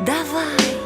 Давай.